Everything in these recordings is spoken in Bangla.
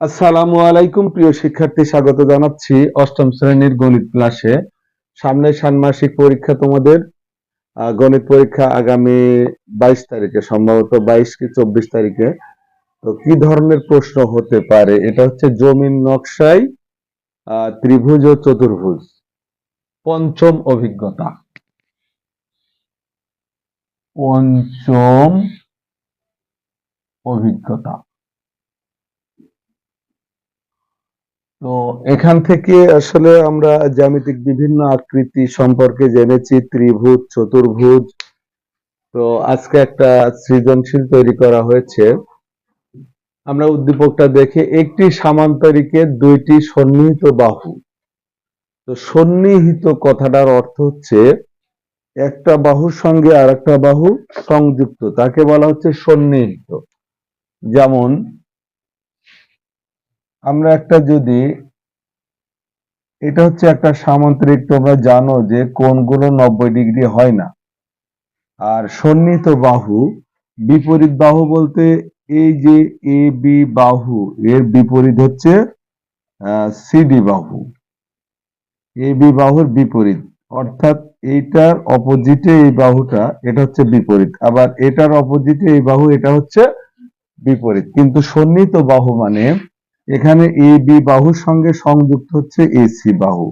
আসসালামু আলাইকুম, প্রিয় শিক্ষার্থী, স্বাগত জানাচ্ছি অষ্টম শ্রেণির গণিত ক্লাসে সামনে ষান্মাসিক পরীক্ষা তোমাদের। গণিত পরীক্ষা আগামী বাইশ তারিখে, সম্ভবত বাইশ কি চব্বিশ তারিখে। তো কি ধরনের প্রশ্ন হতে পারে? এটা হচ্ছে জমির নকশায় ত্রিভুজ ও চতুর্ভুজ। পঞ্চম অভিজ্ঞতা। পঞ্চম অভিজ্ঞতা। তো এখান থেকে আসলে আমরা জ্যামিতিক বিভিন্ন আকৃতি সম্পর্কে জেনেছি, ত্রিভুজ, চতুর্ভুজ। তো আজকে একটা সৃজনশীল তৈরি করা হয়েছে। আমরা উদ্দীপকটা দেখে, একটি সামান্তরিকের দুইটি সন্নিহিত বাহু। তো সন্নিহিত কথাটার অর্থ হচ্ছে, একটা বাহুর সঙ্গে আরেকটা বাহু সংযুক্ত, তাকে বলা হচ্ছে সন্নিহিত। যেমন আমরা একটা যদি, এটা হচ্ছে একটা সামান্তরিক, তোমরা জানো যে কোণগুলো নব্বই ডিগ্রি হয় না। আর সন্নিহিত বাহু, বিপরীত বাহু বলতে এই যে এ, বি বাহু, এর বিপরীত হচ্ছে সিডি বাহু। এ, বি বাহুর বিপরীত। অর্থাৎ এইটার অপোজিটে এই বাহুটা, এটা হচ্ছে বিপরীত। আবার এটার অপোজিটে এই বাহু, এটা হচ্ছে বিপরীত। কিন্তু সন্নিহিত বাহু মানে এখানে এ, বি বাহুর সঙ্গে সংযুক্ত হচ্ছে এসি বাহু।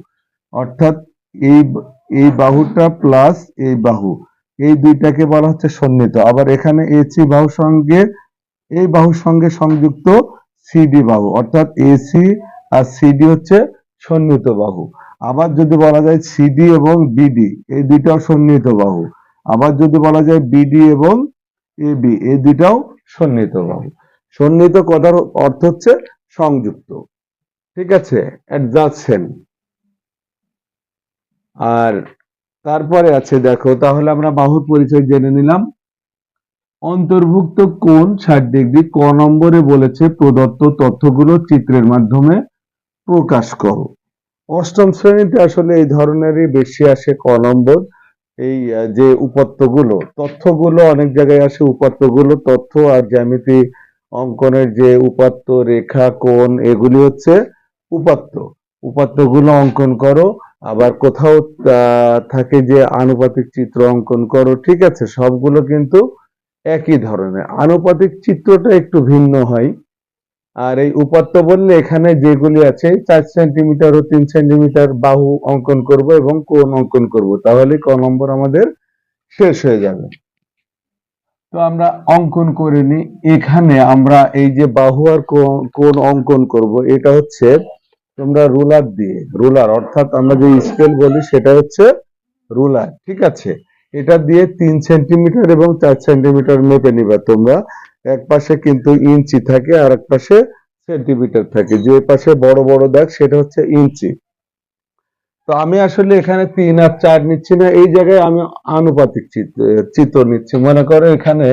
অর্থাৎ এই এই বাহুটা প্লাস এই বাহু। এই দুইটাকে বলা হচ্ছে সন্নিহিত। আবার এখানে এসি বাহুর সঙ্গে, এই বাহুর সঙ্গে সংযুক্ত সিডি বাহু। অর্থাৎ এসি আর সিডি হচ্ছে সন্নিহিত বাহু। আবার যদি বলা যায় সিডি এবং বিডি এই দুইটাও সন্নিহিত বাহু। আবার যদি বলা যায় বিডি এবং এবি এই দুইটাও সন্নিহিত বাহু। সন্নিহিত কথার অর্থ হচ্ছে সংযুক্ত। ঠিক আছে? অ্যাডজাসেন্ট আর তারপরে আছে, দেখো, তাহলে আমরা বাহুর পরিচয় জেনে নিলাম। অন্তর্ভুক্ত কোণ ষাট ডিগ্রি, ক নম্বরে বলেছে প্রদত্ত তথ্যগুলো চিত্রের মাধ্যমে প্রকাশ করো। অষ্টম শ্রেণীতে আসলে এই ধরনেরই বেশি আসে ক নম্বর, এই যে উপাত্তগুলো তথ্যগুলো অনেক জায়গায় আসে উপাত্তগুলো তথ্য আর জ্যামিতি অঙ্কনের যে উপাত্ত, রেখা, কোণ, এগুলি হচ্ছে উপাত্ত। উপাত্তগুলো অঙ্কন করো। আবার কোথাও থাকে যে আনুপাতিক চিত্র অঙ্কন করো, ঠিক আছে? সবগুলো কিন্তু একই ধরনের। আনুপাতিক চিত্রটা একটু ভিন্ন হয়। আর এই উপাত্ত বললে এখানে যেগুলি আছে, চার সেন্টিমিটার ও তিন সেন্টিমিটার বাহু অঙ্কন করব এবং কোন অঙ্কন করব। তাহলে ক নম্বর আমাদের শেষ হয়ে যাবে। তো আমরা অঙ্কন করে নি। এখানে আমরা এই যে বাহু আর কোন অঙ্কন করব, এটা হচ্ছে তোমরা রুলার দিয়ে, রুলার অর্থাৎ আমরা যে স্কেল বলি সেটা হচ্ছে রুলার, ঠিক আছে? এটা দিয়ে তিন সেন্টিমিটার এবং চার সেন্টিমিটার মেপে নিবা তোমরা। এক পাশে কিন্তু ইঞ্চি থাকে আর এক পাশে সেন্টিমিটার থাকে। যে পাশে বড় বড় দাগ সেটা হচ্ছে ইঞ্চি। তো আমি আসলে এখানে তিন আর চার নিচ্ছি না, এই জায়গায় আমি আনুপাতিক চিত্র নিচ্ছি। মনে করো এখানে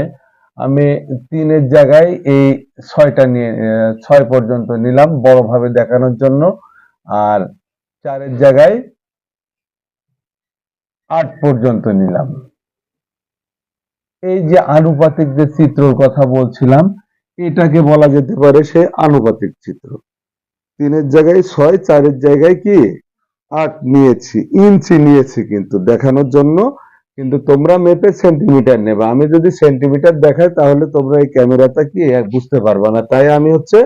আমি তিনের জায়গায় এই ছয়টা নিয়ে ছয় পর্যন্ত নিলাম বড়ভাবে দেখানোর জন্য। আর চারের জায়গায় আট পর্যন্ত নিলাম। এই যে আনুপাতিক যে চিত্রর কথা বলছিলাম, এটাকে বলা যেতে পারে সে আনুপাতিক চিত্র। তিনের জায়গায় ছয়, চারের জায়গায় কি? আট নিয়েছি, ইঞ্চি নিয়েছি কিন্তু দেখানোর জন্য। কিন্তু তোমরা মেপে সেন্টিমিটার নেবে। আমি যদি সেন্টিমিটার দেখাই তাহলে তোমরা এই ক্যামেরাটা কি বুঝতে পারবে না। তাই আমি হচ্ছে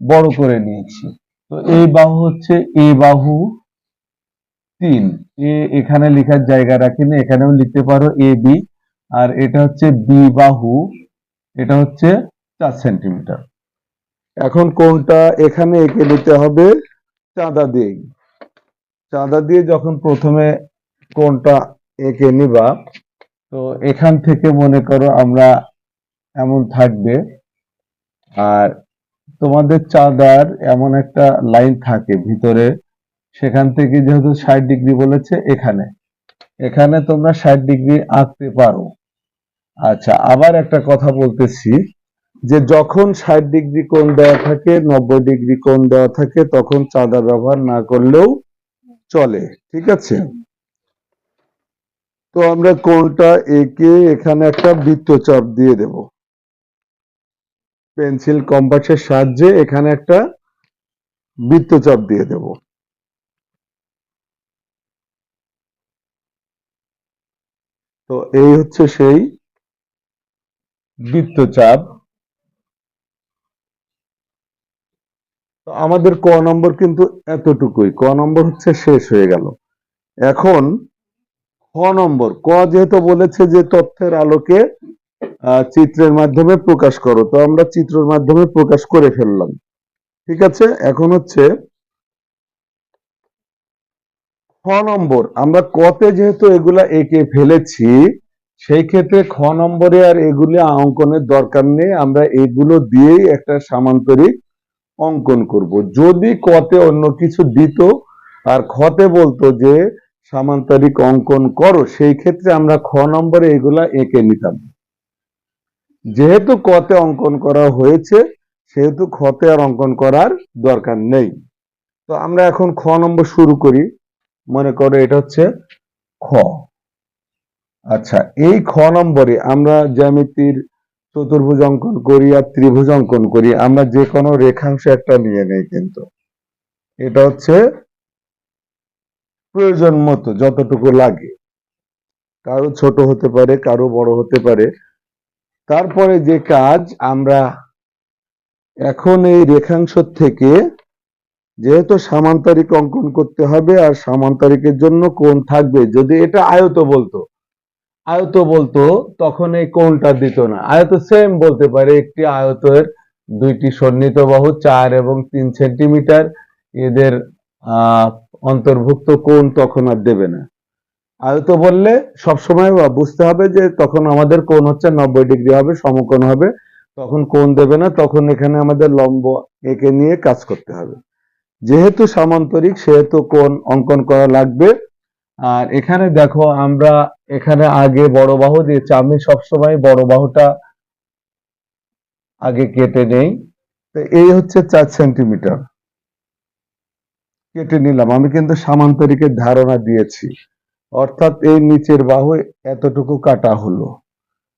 বড় করে নিয়েছি। তো এই বাহু হচ্ছে এ বাহু তিন। এ এখানে লেখার জায়গা রাখিনি এখানেও লিখতে পারো এ, বি। আর এটা হচ্ছে বি বাহু, এটা হচ্ছে চার সেন্টিমিটার এখন কোনটা এখানে এঁকে নিতে হবে? চাঁদা দিয়ে। চাঁদা দিয়ে যখন প্রথমে কোনটা এঁকে নিবা, তো এখান থেকে মনে করো আমরা এমন থাকবে। আর তোমাদের চাঁদার এমন একটা লাইন থাকে ভিতরে, সেখান থেকে যেহেতু ষাট ডিগ্রি বলেছে, এখানে। এখানে তোমরা ষাট ডিগ্রি আঁকতে পারো। আচ্ছা আবার একটা কথা বলতেছি, যে যখন ষাট ডিগ্রি কোণ দেওয়া থাকে, নব্বই ডিগ্রি কোণ দেওয়া থাকে, তখন চাঁদা ব্যবহার না করলেও চলে, ঠিক আছে? তো আমরা কোণটা এঁকে এখানে একটা বৃত্তচাপ দিয়ে দেব। পেন্সিল, কম্পাসের সাহায্যে এখানে একটা বৃত্তচাপ দিয়ে দেব। তো এই হচ্ছে সেই বৃত্তচাপ। তো আমাদের ক নম্বর কিন্তু এতটুকুই। ক নম্বর হচ্ছে শেষ হয়ে গেল। এখন খ নম্বর। ক যেহেতু বলেছে যে তথ্যের আলোকে চিত্রের মাধ্যমে প্রকাশ করো, তো আমরা চিত্রের মাধ্যমে প্রকাশ করে ফেললাম। ঠিক আছে? এখন হচ্ছে খ নম্বর। আমরা কতে যেহেতু এগুলা এঁকে ফেলেছি, সেই ক্ষেত্রে খ নম্বরে আর এগুলি অঙ্কনের দরকার নেই। আমরা এগুলো দিয়েই একটা সামান্তরিক অঙ্কন করব। যদি কতে অন্য কিছু দিত আর খতে বলতো যে সামান্তরিক অঙ্কন করো, সেই ক্ষেত্রে আমরা খ নম্বরে এগুলা এঁকে নিতাম। যেহেতু কতে অঙ্কন করা হয়েছে, সেহেতু খতে আর অঙ্কন করার দরকার নেই। তো আমরা এখন খ নম্বর শুরু করি। মনে করো এটা হচ্ছে খ। আচ্ছা এই খ নম্বরে আমরা জ্যামিতির চতুর্ভুজ অঙ্কন করি আর ত্রিভুজ অঙ্কন করি, আমরা যে কোনো রেখাংশ একটা নিয়ে নেই কিন্তু। এটা হচ্ছে প্রয়োজন মতো যতটুকু লাগে। কারও ছোট হতে পারে, কারও বড় হতে পারে। তারপরে যে কাজ আমরা এখন এই রেখাংশ থেকে যেহেতু সামান্তরিক অঙ্কন করতে হবে, আর সামান্তরিকের জন্য কোন থাকবে। যদি এটা আয়ত বলতো আয়ত বলতো, তখন এই কোনটা দিত না। আয়ত সেম বলতে পারে, একটি আয়তের দুইটি সন্নিহিত বাহু, চার এবং তিন সেন্টিমিটার এদের অন্তর্ভুক্ত কোন তখন আর দেবে না। আয়ত বললে সবসময় বুঝতে হবে যে তখন আমাদের কোন হচ্ছে নব্বই ডিগ্রি হবে, সমকোণ হবে, তখন কোন দেবে না, তখন এখানে আমাদের লম্ব এঁকে নিয়ে কাজ করতে হবে। যেহেতু সামান্তরিক, সেহেতু কোন অঙ্কন করা লাগবে। আর এখানে দেখো আমরা এখানে আগে বড় বাহু দিয়েছি। আমি সবসময় বড় বাহুটা আগে কেটে নেই। তো এই হচ্ছে চার সেন্টিমিটার। কেটে নিলাম। আমি কিন্তু সামান্তরিকের ধারণা দিয়েছি। অর্থাৎ এই নিচের বাহু এতটুকু কাটা হলো।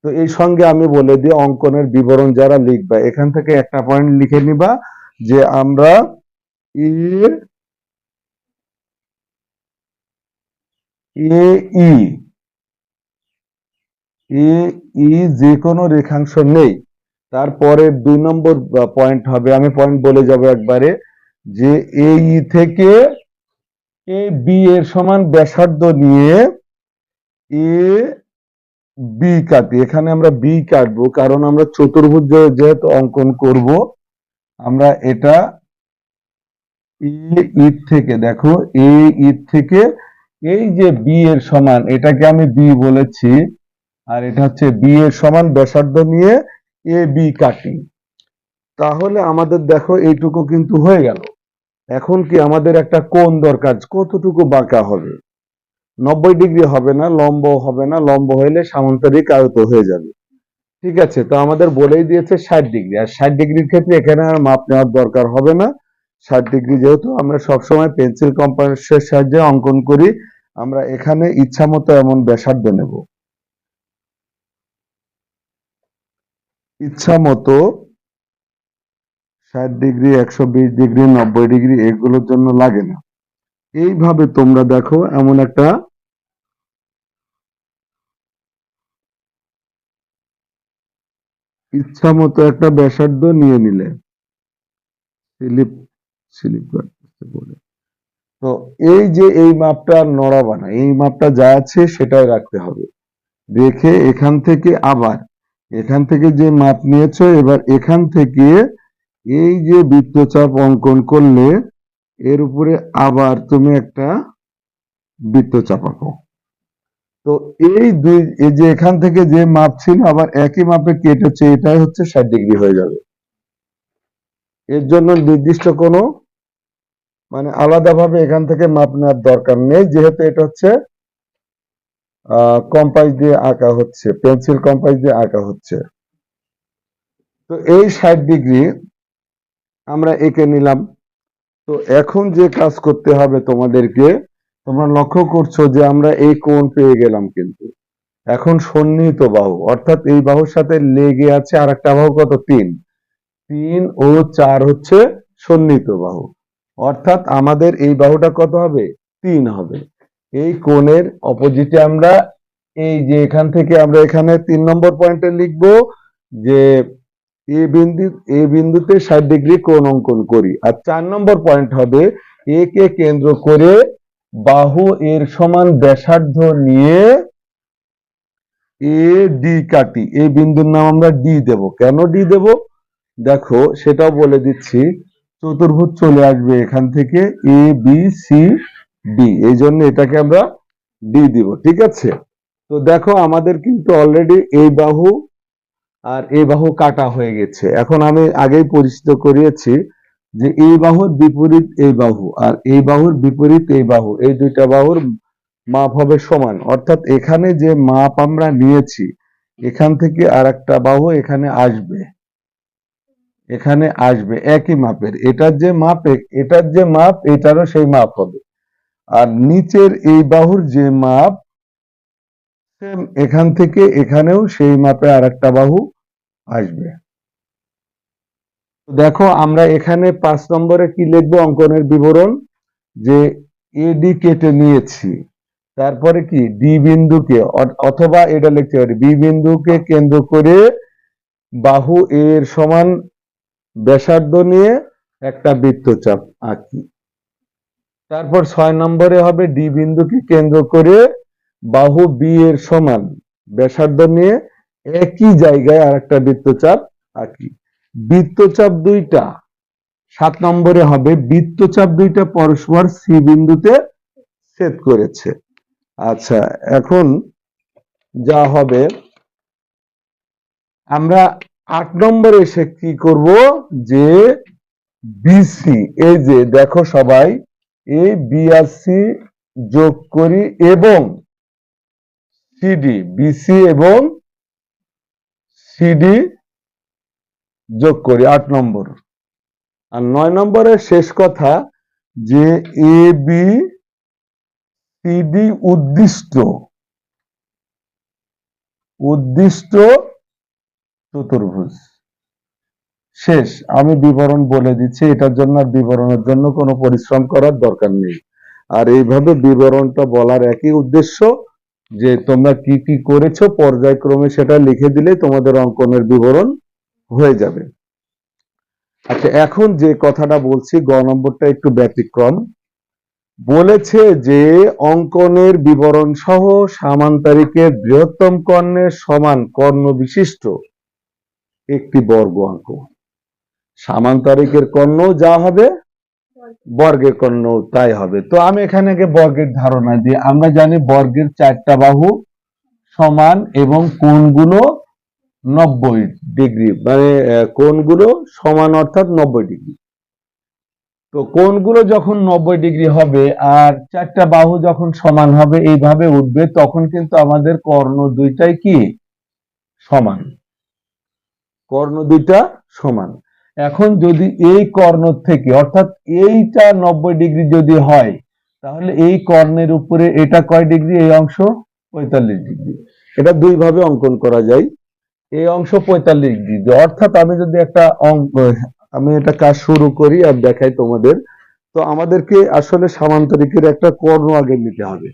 তো এই সঙ্গে আমি বলে দিই, অঙ্কনের বিবরণ যারা লিখবা, এখান থেকে একটা পয়েন্ট লিখে নিবা যে আমরা এ এ, ই। এ, ই যে কোনো রেখাংশ নেই। তারপরে দুই নম্বর পয়েন্ট হবে। আমি পয়েন্ট বলে যাব একবারে যে এ, ই থেকে এ, বি এর সমান ব্যাসার্ধ নিয়ে এ, বি কাটি। এখানে আমরা বি কাটবো কারণ আমরা চতুর্ভুজ যেহেতু অঙ্কন করব, আমরা এটা এ থেকে, দেখো, এ থেকে এই যে বি এর সমান, এটাকে আমি বি বলেছি, আর এটা হচ্ছে বি এর সমান ব্যাসার্ধ নিয়ে এ বি কাটি তাহলে আমাদের দেখো এইটুকু কিন্তু হয়ে গেল। এখন কি আমাদের একটা কোণ দরকার, কতটুকু বাঁকা হবে? নব্বই ডিগ্রি হবে না, লম্ব হবে না, লম্ব হইলে সামান্তরিক আয়ত হয়ে যাবে। ঠিক আছে, তো আমাদের বলেই দিয়েছে ষাট ডিগ্রি, আর ষাট ডিগ্রির ক্ষেত্রে এখানে আর মাপ নেওয়ার দরকার হবে না। ষাট ডিগ্রি যেহেতু আমরা সবসময় পেন্সিল কম্পাসের সাহায্যে অঙ্কন করি, আমরা এখানে ইচ্ছা মতো এমন ব্যাসার্ধ নেব। ইচ্ছা মতো ষাট ডিগ্রি, একশো বিশ ডিগ্রি, নব্বই ডিগ্রি এগুলোর জন্য লাগে না। এইভাবে তোমরা দেখো এমন একটা ইচ্ছা মতো একটা ব্যাসার্ধ নিয়ে নিলে। স্লিপ স্লিপ গার্ড করতে বলে। তো এই যে এই মাপটা নড়াবা না, এই মাপটা যা আছে সেটাই রাখতে হবে। রেখে এখান থেকে আবার, এখান থেকে যে মাপ নিয়েছো, এবার এখান থেকে এই যে বৃত্তচাপ অঙ্কন করলে, এর উপরে আবার তুমি একটা বৃত্তচাপ আঁকো। তো এই দুই, এই যে এখান থেকে যে মাপ ছিল, আবার একই মাপে কেটেছে, এটাই হচ্ছে ষাট ডিগ্রি হয়ে যাবে। এর জন্য নির্দিষ্ট কোনো মানে আলাদাভাবে এখান থেকে মাপ নেওয়ার দরকার নেই, যেহেতু এটা হচ্ছে কম্পাস দিয়ে আঁকা হচ্ছে পেন্সিল কম্পাস দিয়ে আঁকা হচ্ছে। তো এই ষাট ডিগ্রি আমরা এঁকে নিলাম। তো এখন যে কাজ করতে হবে তোমাদেরকে, তোমরা লক্ষ্য করছ যে আমরা এই কোণ পেয়ে গেলাম কিন্তু। এখন সন্নিহিত বাহু, অর্থাৎ এই বাহুর সাথে লেগে আছে আর একটা বাহু কত? তিন। তিন ও চার হচ্ছে সন্নিহিত বাহু। অর্থাৎ আমাদের এই বাহুটা কত হবে? তিন হবে। এই কোণের অপোজিটে আমরা এই যে এখান থেকে আমরা এখানে তিন নম্বর পয়েন্টে লিখব যে এ বিন্দু, এ বিন্দুতে ষাট ডিগ্রি কোণ অঙ্কন করি। আর চার নম্বর পয়েন্ট হবে এ কে কেন্দ্র করে বাহু এর সমান ব্যাসার্ধ নিয়ে এ ডি কাটি। এই বিন্দুর নাম আমরা ডি দেব। কেন ডি দেব? দেখো, সেটাও বলে দিচ্ছি, চতুর্ভুজ চলে আসবে এখান থেকে এ বি সি ডি এই জন্য এটাকে আমরা ডি দিব, ঠিক আছে? তো দেখো, আমাদের কিন্তু অলরেডি এই বাহু আর এই বাহু কাটা হয়ে গেছে। এখন আমি আগেই পরিচিত করিয়েছি যে এই বাহুর বিপরীত এই বাহু আর এই বাহুর বিপরীত এই বাহু, এই দুইটা বাহুর মাপ হবে সমান। অর্থাৎ এখানে যে মাপ আমরা নিয়েছি, এখান থেকে আর একটা বাহু এখানে আসবে। এখানে আসবে, একই মাপের। এটার যে মাপ এটার যে মাপ, এটারও সেই মাপ হবে। আর নিচের এই বাহুর যে মাপ এখান থেকে এখানেও সেই মাপে আর একটা বাহু আসবে। দেখো, আমরা এখানে পাঁচ নম্বরে কি লিখব অঙ্কনের বিবরণ? যে এডি কেটে নিয়েছি। তারপরে কি? ডি বিন্দুকে অথবা এটা লিখতে পারি বি বিন্দুকে কেন্দ্র করে বাহু এর সমান ব্যাসার্ধ নিয়ে একটা বৃত্তচাপ আঁকি। তারপর ছয় নম্বরে হবে ডি বিন্দুকে কেন্দ্র করে বাহু বি এর সমান ব্যাসার্ধ নিয়ে একই জায়গায় আর একটা বৃত্তচাপ আঁকি। বৃত্তচাপ দুইটা, সাত নম্বরে হবে বৃত্তচাপ দুইটা পরস্পর সি বিন্দুতে ছেদ করেছে। আচ্ছা এখন যা হবে, আমরা আট নম্বরে এসে কি করব? যে বিসি এই যে দেখো সবাই এই বিআরসি যোগ করি এবং সিডি বিসি এবং সিডি যোগ করি আট নম্বর। আর নয় নম্বরের শেষ কথা, যে এ বি সিডি উদ্দিষ্ট। উদ্দিষ্ট চতুর্ভুজ। শেষ, আমি বিবরণ বলে দিচ্ছি, এটার জন্য আর বিবরণের জন্য কোনো পরিশ্রম করার দরকার নেই। আর এইভাবে বিবরণটা বলার একই উদ্দেশ্য যে তোমরা কি কি করেছ, পর্যায়ক্রমে সেটা লিখে দিলে তোমাদের অঙ্কনের বিবরণ হয়ে যাবে। আচ্ছা এখন যে কথাটা বলছি, গ নম্বরটা একটু ব্যতিক্রম। বলেছে যে অঙ্কনের বিবরণ সহ সামান্তরিকের বৃহত্তম কর্ণের সমান কর্ণ বিশিষ্ট। একটি বর্গ অঙ্ক। সামান্তরিকের কর্ণ যা হবে, বর্গের কর্ণ তাই হবে। তো আমি এখানে বর্গের ধারণা দিই। আমরা জানি বর্গের চারটা বাহু সমান এবং কোণগুলো নব্বই ডিগ্রি মানে কোণগুলো সমান অর্থাৎ নব্বই ডিগ্রি। তো কোণগুলো যখন নব্বই ডিগ্রি হবে আর চারটা বাহু যখন সমান হবে, এইভাবে উঠবে, তখন কিন্তু আমাদের কর্ণ দুইটাই কি? সমান। কর্ণ দুইটা সমান। এখন যদি এই কর্ণ থেকে, অর্থাৎ এইটা নব্বই ডিগ্রি যদি হয়, তাহলে এই কর্ণের উপরে এটা কয় ডিগ্রি? এই অংশ পঁয়তাল্লিশ ডিগ্রি। এটা দুই ভাবে অঙ্কন করা যায়। এই অংশ পঁয়তাল্লিশ ডিগ্রি। অর্থাৎ আমি যদি একটা অঙ্ক আমি এটা কাজ শুরু করি, আর দেখাই তোমাদের। তো আমাদেরকে আসলে সামান্তরিকের একটা কর্ণ আগে নিতে হবে।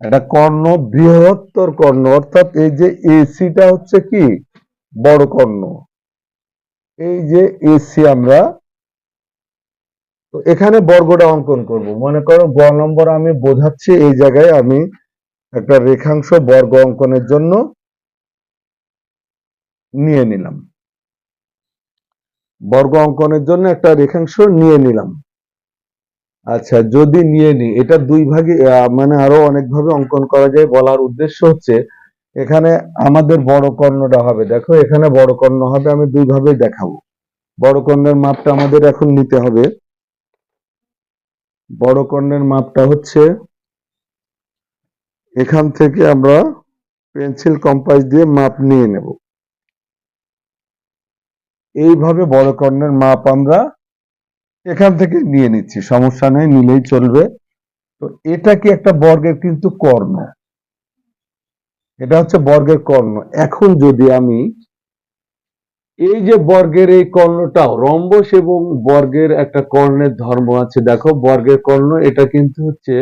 একটা কর্ণ, বৃহত্তর কর্ণ। অর্থাৎ এই যে এসিটা হচ্ছে কি? বড় কর্ণ। এই যে এসি আমরা, তো এখানে বর্গটা অঙ্কন করব। মনে করো গ নম্বর আমি বোঝাচ্ছি, এই জায়গায় আমি একটা রেখাংশ বর্গ অঙ্কনের জন্য নিয়ে নিলাম। বর্গ অঙ্কনের জন্য একটা রেখাংশ নিয়ে নিলাম। আচ্ছা যদি নিয়ে নিই, এটা দুই ভাগে মানে আরও অনেকভাবে অঙ্কন করা যায় বলার উদ্দেশ্য হচ্ছে এখানে আমাদের বড় কর্ণটা হবে। দেখো, এখানে বড় কর্ণ হবে, আমি দুই ভাবে দেখাবো। বড় কর্ণের মাপটা আমাদের এখন নিতে হবে। বড় কর্ণের মাপটা হচ্ছে, এখান থেকে আমরা পেন্সিল কম্পাস দিয়ে মাপ নিয়ে নেব। এইভাবে বড় কর্ণের মাপ আমরা এখান থেকে নিয়ে নিচ্ছি। সমস্যা নেই, নিলেই চলবে। তো এটা কি একটা বর্গের কিন্তু কর্ণ? এটা হচ্ছে বর্গের কর্ণ। এখন যদি আমি এই যে বর্গের এই কর্ণটাও রম্বস এবং বর্গের একটা কর্ণের ধর্ম আছে, দেখো বর্গের কর্ণ, এটা কিন্তু হচ্ছে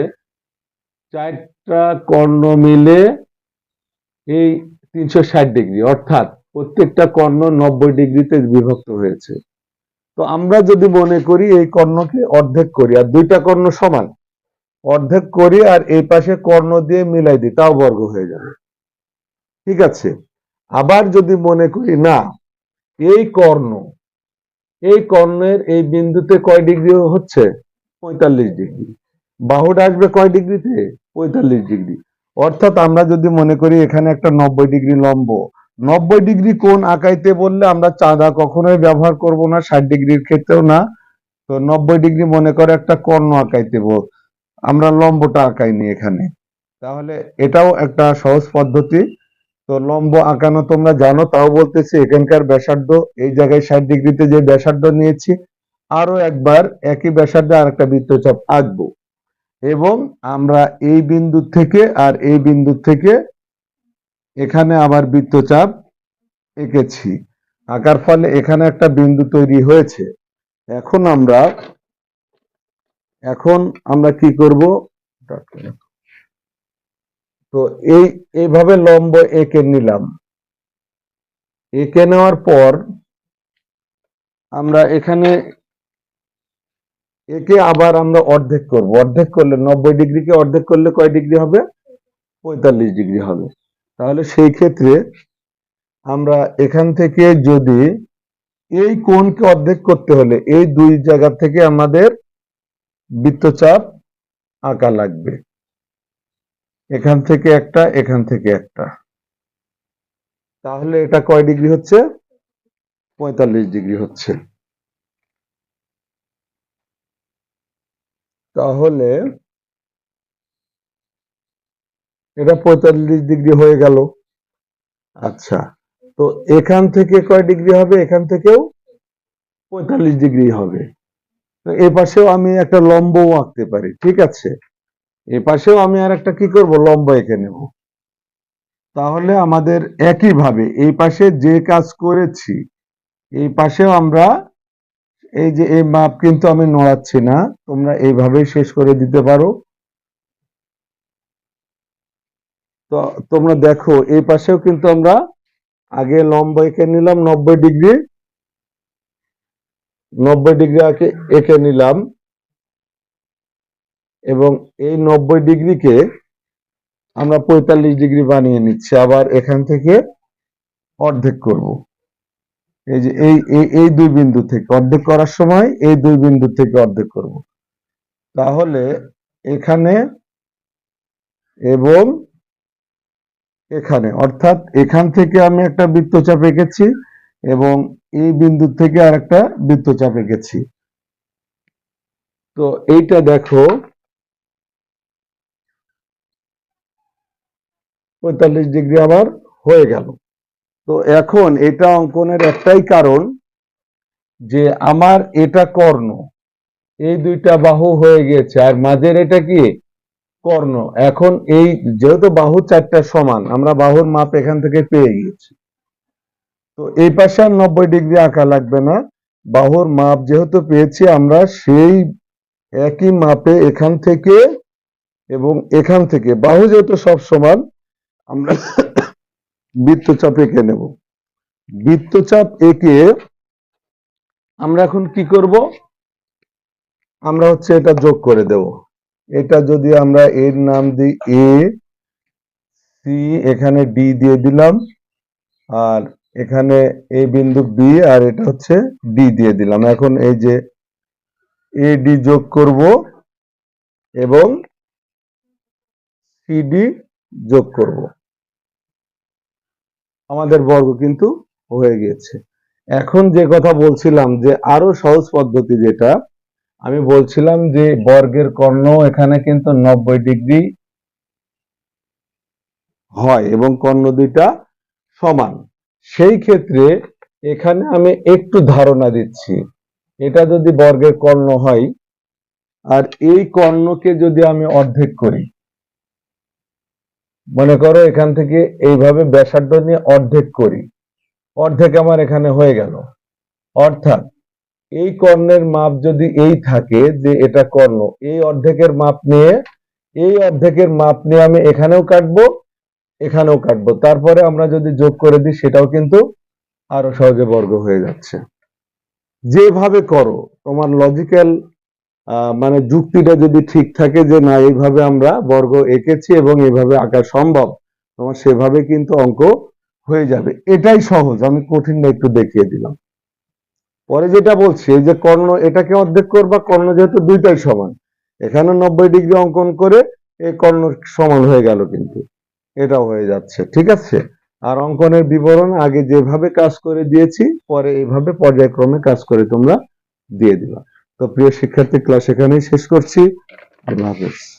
চারটা কর্ণ মিলে এই তিনশো ষাট ডিগ্রি, অর্থাৎ প্রত্যেকটা কর্ণ নব্বই ডিগ্রিতে বিভক্ত হয়েছে। তো আমরা যদি মনে করি এই কর্ণকে অর্ধেক করি, আর দুইটা কর্ণ সমান, অর্ধেক করি আর এই পাশে কর্ণ দিয়ে মিলাই দিই, তাও বর্গ হয়ে যাবে। ঠিক আছে। আবার যদি মনে করি, না, এই কর্ণ, এই কর্ণের এই বিন্দুতে কয় ডিগ্রি হচ্ছে? পঁয়তাল্লিশ ডিগ্রি। বাহুটা আসবে কয় ডিগ্রিতে? পঁয়তাল্লিশ ডিগ্রি। অর্থাৎ আমরা যদি মনে করি, এখানে একটা নব্বই ডিগ্রি লম্ব। নব্বই ডিগ্রি কোন আঁকাইতে বললে আমরা চাঁদা কখনোই ব্যবহার করব না, ষাট ডিগ্রির ক্ষেত্রেও না। তো নব্বই ডিগ্রি মনে করে একটা কর্ণ আঁকাইতে আমরা লম্বটা আঁকাইনি এখানে। তাহলে এটাও একটা সহজ পদ্ধতি। তো লম্ব আঁকানো তোমরা জানো, তাও বলতেছি এখানকার ব্যাসার্ধ, এই জায়গায় ষাট ডিগ্রিতে যে ব্যাসার্ধ নিয়েছি আরও একবার একই ব্যাসার্ধে আর একটা বৃত্তচাপ আঁকবো। এবং আমরা এই বিন্দু থেকে আর এই বিন্দু থেকে এখানে আবার বৃত্তচাপ এঁকেছি। আঁকার ফলে এখানে একটা বিন্দু তৈরি হয়েছে। এখন আমরা এখন আমরা কি করব? তো এই, এইভাবে লম্ব এঁকে নিলাম। এঁকে নেওয়ার পর আমরা এখানে একে আবার আমরা অর্ধেক করব। অর্ধেক করলে নব্বই ডিগ্রিকে অর্ধেক করলে কয় ডিগ্রি হবে? পঁয়তাল্লিশ ডিগ্রি হবে। তাহলে সেই ক্ষেত্রে আমরা এখান থেকে যদি এই কোণকে অর্ধেক করতে হলে এই দুই জায়গা থেকে আমাদের বৃত্তচাপ আঁকা লাগবে। এখান থেকে একটা, এখান থেকে একটা। তাহলে এটা কয় ডিগ্রি হচ্ছে? পঁয়তাল্লিশ ডিগ্রি হচ্ছে। তাহলে এটা পঁয়তাল্লিশ ডিগ্রি হয়ে গেল। আচ্ছা তো এখান থেকে কয় ডিগ্রি হবে? এখান থেকেও পঁয়তাল্লিশ ডিগ্রি হবে। তো এ পাশেও আমি একটা লম্বও আঁকতে পারি, ঠিক আছে? এ পাশেও আমি আর একটা কি করব? লম্ব এঁকে নেব। তাহলে আমাদের একইভাবে এই পাশে যে কাজ করেছি, এই পাশেও আমরা এই যে এই মাপ কিন্তু আমি নড়াচ্ছি না, তোমরা এইভাবেই শেষ করে দিতে পারো। তো তোমরা দেখো, এই পাশেও কিন্তু আমরা আগে লম্ব এঁকে নিলাম, নব্বই ডিগ্রি নব্বই ডিগ্রি আগে এঁকে নিলাম। এবং এই নব্বই ডিগ্রিকে আমরা পঁয়তাল্লিশ ডিগ্রি বানিয়ে নিচ্ছি। আবার এখান থেকে অর্ধেক করব। এই যে এই, এই- দুই বিন্দু থেকে অর্ধেক করার সময় এই দুই বিন্দু থেকে অর্ধেক করব। তাহলে এখানে এবং এখানে, অর্থাৎ এখান থেকে আমি একটা বৃত্তচাপ এঁকেছি এবং এই বিন্দু থেকে আর একটা বৃত্তচাপ এঁকেছি। তো এইটা দেখো পঁয়তাল্লিশ ডিগ্রি আবার হয়ে গেল। তো এখন এটা অঙ্কনের একটাই কারণ যে আমার এটা কর্ণ, এই দুইটা বাহু হয়ে গেছে আর মাঝের এটা কি? কর্ণ। এখন এই যেহেতু বাহু চারটা সমান, আমরা বাহুর মাপ এখান থেকে পেয়ে গিয়েছি। তো এই পাশে আর নব্বই ডিগ্রি আঁকা লাগবে না। বাহুর মাপ যেহেতু পেয়েছি আমরা, সেই একই মাপে এখান থেকে এবং এখান থেকে। বাহু যেহেতু সব সমান আমরা বৃত্তচাপ এঁকে নেব। বৃত্তচাপ এঁকে আমরা এখন কি করব? আমরা হচ্ছে এটা যোগ করে দেব। এটা যদি আমরা এর নাম দিই এ, সি, এখানে ডি দিয়ে দিলাম, আর এখানে এ বিন্দু বি, আর এটা হচ্ছে ডি দিয়ে দিলাম। এখন এই যে এ ডি যোগ করব এবং সিডি যোগ করব। আমাদের বর্গ কিন্তু হয়ে গেছে। এখন যে কথা বলছিলাম যে আরও সহজ পদ্ধতি যেটা, আমি বলছিলাম যে বর্গের কর্ণ এখানে কিন্তু নব্বই ডিগ্রি হয় এবং কর্ণ দুইটা সমান। সেই ক্ষেত্রে এখানে আমি একটু ধারণা দিচ্ছি। এটা যদি বর্গের কর্ণ হয়, আর এই কর্ণকে যদি আমি অর্ধেক করি মনে করো এখান থেকে এইভাবে ব্যাসার্ধ নিয়ে অর্ধেক করি। অর্ধেক আমার এখানে হয়ে গেল। অর্থাৎ এই কর্ণের মাপ যদি এই থাকে যে এটা কর্ণ, এই অর্ধেকের মাপ নিয়ে, এই অর্ধেকের মাপ নিয়ে আমি এখানেও কাটবো এখানেও কাটবো। তারপরে আমরা যদি যোগ করে দিই, সেটাও কিন্তু আরও সহজে বর্গ হয়ে যাচ্ছে। যেভাবে করো, তোমার লজিক্যাল মানে যুক্তিটা যদি ঠিক থাকে যে না, এইভাবে আমরা বর্গ এঁকেছি এবং এইভাবে আঁকা সম্ভব, তোমার সেভাবে কিন্তু অঙ্ক হয়ে যাবে। এটাই সহজ, আমি কঠিন কঠিনটা একটু দেখিয়ে দিলাম। পরে যেটা বলছি যে কর্ণ, এটাকে অর্ধেক করবা, কর্ণ যেহেতু দুইটাই সমান, এখানে নব্বই ডিগ্রি অঙ্কন করে এই কর্ণ সমান হয়ে গেল কিন্তু, এটাও হয়ে যাচ্ছে, ঠিক আছে? আর অঙ্কনের বিবরণ আগে যেভাবে কাজ করে দিয়েছি, পরে এইভাবে পর্যায়ক্রমে কাজ করে তোমরা দিয়ে দিবা। তো প্রিয় শিক্ষার্থী ক্লাস এখানেই শেষ করছি। আল্লাহ হাফেজ।